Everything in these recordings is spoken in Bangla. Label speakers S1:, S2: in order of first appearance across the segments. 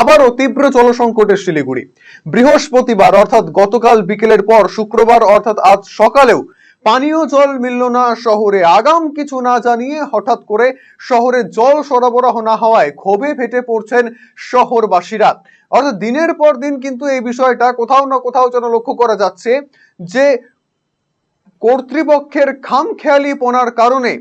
S1: আবারও তীব্র জলসংকটের শিলিগুড়ি। বৃহস্পতিবার, অর্থাৎ গতকাল বিকেলের পর শুক্রবার, অর্থাৎ আজ সকালেও, পানীয় জল মিলল না শহরে। আগাম কিছু না জানিয়ে হঠাৎ করে শহরে জল সরবরাহ না হওয়ায় ক্ষোভে ফেটে পড়ছেন শহরবাসীরা। অর্থাৎ দিনের পর দিন কিন্তু এই বিষয়টা কোথাও না কোথাও যেন লক্ষ্য করা যাচ্ছে যে কর্তৃপক্ষের খামখেয়ালি পনার কারণে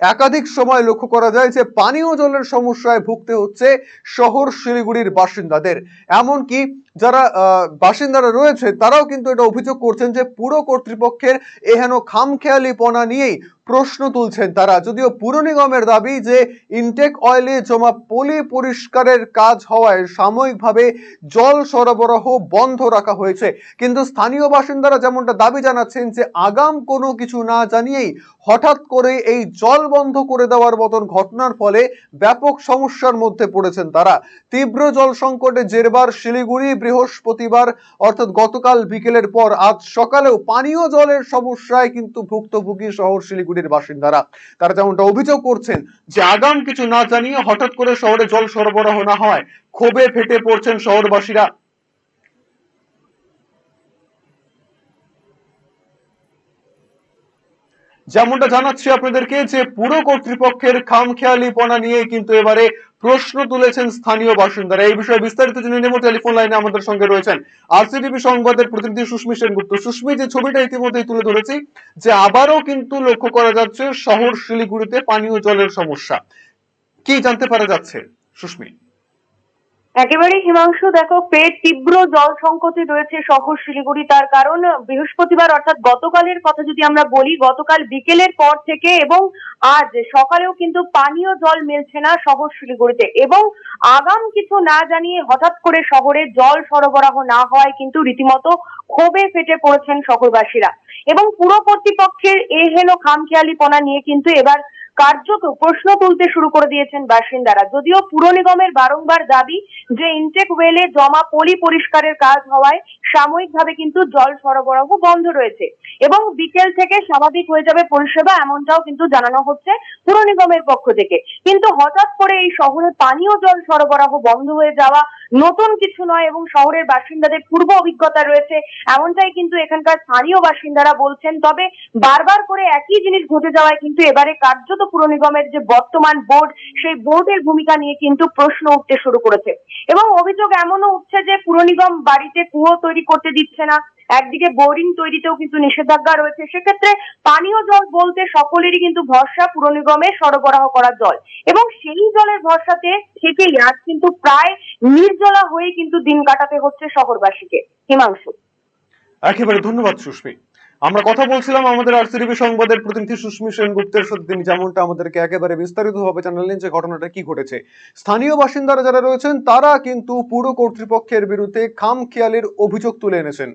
S1: একাধিক সময় লক্ষ্য করা যায় যে পানীয় জলের সমস্যায় ভুগতে হচ্ছে শহর শিলিগুড়ির বাসিন্দাদের। এমনকি যারা বাসিন্দারা রয়েছে, তারাও কিন্তু এটা অভিযোগ করছেন যে পুরো কর্তৃপক্ষের এহেন খামখেয়ালিপনা নিয়েই প্রশ্ন তুলছেন তারা। যদিও পুর নিগমের দাবি যে ইনটেক অয়েলে জমা পলি পরিষ্কারের কাজ হওয়ায় সাময়িকভাবে জল সরবরাহ বন্ধ রাখা হয়েছে। কিন্তু স্থানীয় বাসিন্দারা যেমনটা দাবি জানাচ্ছেন যে আগাম কোনো কিছু না জানিয়েই হঠাৎ করে এই জল বন্ধ করে দেওয়ার মতন ঘটনার ফলে ব্যাপক সমস্যার মধ্যে পড়েছেন তারা। তীব্র জল সংকটে জেরবার শিলিগুড়ি বৃহস্পতিবার, অর্থাৎ গতকাল বিকেলের পর আজ সকালেও পানীয় জলের সমস্যায় কিন্তু ভুক্তভোগী শহর শিলিগুড়ির বাসিন্দারা। তারা যেমনটা অভিযোগ করছেন যে আগাম কিছু না জানিয়ে হঠাৎ করে শহরে জল সরবরাহ না হয়, ক্ষোভে ফেটে পড়ছেন শহরবাসীরা। যেমনটা জানাচ্ছি আপনাদেরকে যে পুরো কর্তৃপক্ষের খামখেয়ালিপনা নিয়ে কিন্তু এবারে প্রশ্ন তুলেছেন স্থানীয় বাসিন্দারা। এই বিষয়ে বিস্তারিত জেনে নেব। টেলিফোন লাইনে আমাদের সঙ্গে রয়েছেন আরসিটিভি সংবাদের প্রতিনিধি সুস্মি সেনগুপ্ত। সুস্মি, যে ছবিটা ইতিমধ্যেই তুলে ধরেছি, যে আবারও কিন্তু লক্ষ্য করা যাচ্ছে শহর শিলিগুড়িতে পানীয় জলের সমস্যা। কি জানতে পারা যাচ্ছে? সুস্মি।
S2: একেবারে হিমাংশু, দেখো ফের তীব্র জল সংকটে রয়েছে শহর শিলিগুড়ি। তার কারণ, বৃহস্পতিবার, অর্থাৎ গতকালের কথা যদি আমরা বলি, গতকাল বিকেলের পর থেকে এবং আজ সকালেও কিন্তু পানীয় জল মিলছে না শহর শিলিগুড়িতে। এবং আগাম কিছু না জানিয়ে হঠাৎ করে শহরে জল সরবরাহ না হওয়ায় কিন্তু রীতিমতো ক্ষোভে ফেটে পড়েছেন শহরবাসীরা। এবং পুরো কর্তৃপক্ষের এহেন খামখেয়ালিপনা নিয়ে কিন্তু এবার কার্যত প্রশ্ন তুলতে শুরু করে দিয়েছেন বাসিন্দারা। যদিও পুর নিগমের বারংবার দাবি যে ইনটেক ওয়েলে জমা পলি পরিষ্কারের কাজ হওয়ায় সাময়িকভাবে কিন্তু জল সরবরাহ বন্ধ রয়েছে এবং বিকেল থেকে স্বাভাবিক হয়ে যাবে পরিষেবা এমনটাও কিন্তু জানানো হচ্ছে পুর নিগমের পক্ষ থেকে। কিন্তু হঠাৎ করে এই শহরে পানীয় জল সরবরাহ বন্ধ হয়ে যাওয়া নতুন কিছু নয় এবং শহরের বাসিন্দাদের পূর্ব অভিজ্ঞতা রয়েছে এমনটাই কিন্তু এখানকার স্থানীয় বাসিন্দারা বলছেন। তবে বারবার করে একই জিনিস ঘটে যাওয়ায় কিন্তু এবারে কার্যত পুর নিগমের যে বর্তমান বোর্ড, সেই বোর্ডের ভূমিকা নিয়ে কিন্তু প্রশ্ন উঠতে শুরু করেছে। এবং অভিযোগ এমনও উঠছে যে পুর নিগম বাড়িতে কুয়ো তৈরি করতে দিচ্ছে না, একদিকে বোরিং তৈরিতেও কিন্তু নিষেধাজ্ঞা রয়েছে। সেক্ষেত্রে পানীয় জল বলতে সকলেরই কিন্তু ভরসা পুর নিগমে সরবরাহ করা জল। এবং সেই জলের ভরসাতে থেকেই আজ কিন্তু প্রায় নির্জলা হয়ে কিন্তু দিন কাটাতে হচ্ছে শহরবাসীকে। হিমাংশু।
S1: একেবারে ধন্যবাদ সুস্মি আমরা কথা বলছিলাম আমাদের আরসিটিভি সংবাদের প্রতিনিধি সুস্মি সেনগুপ্তের সাথে। তিনি যেমনটা আমাদেরকে একেবারে বিস্তারিতভাবে জানালেন যে ঘটনাটা কি ঘটেছে। স্থানীয় বাসিন্দারা যারা রয়েছেন, তারা কিন্তু পুরো কর্তৃপক্ষের বিরুদ্ধে খাম খেয়ালের অভিযোগ তুলে এনেছেন।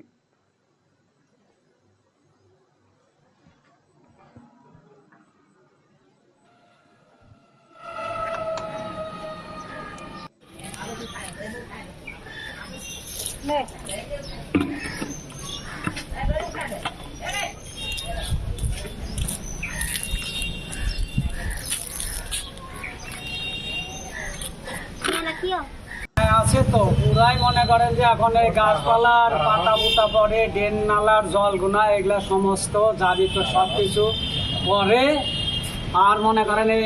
S3: আছে তো, পুরাই মনে করেন যে এখন এই গাছপালার পাতা পুতা পরে, ড্রেন নালার জল গুনা, এগুলা সমস্ত, জারিত সব কিছু পরে আর মনে করেন এই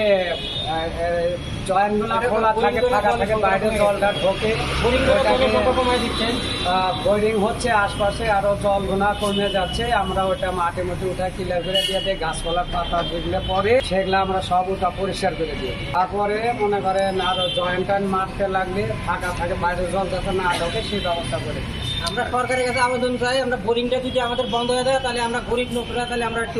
S3: খোলা থাকে বাইরে জলটা ঢোকে। বোরিং হচ্ছে আশপাশে আরও জল গুনা কমে যাচ্ছে। আমরা ওটা মাঠে মাঠে উঠা ক্লিয়ার করে দিয়ে দিই গাছপালার পাতা যেগুলো পরে সেগুলো আমরা সব ওটা পরিষ্কার করে দিই। তারপরে মনে করেন আরও জয়েন্ট টয়েন্ট মারতে লাগলে ফাঁকা থাকে বাইরে জল যাতে না ঢোকে সেই ব্যবস্থা করে
S4: আমরা সরকারের কাছে আবেদন চাই আমরা বোরিংটা যদি আমাদের বন্ধ হয়ে যায় তাহলে আমরা গরিব লোকরা তাহলে আমরা একটু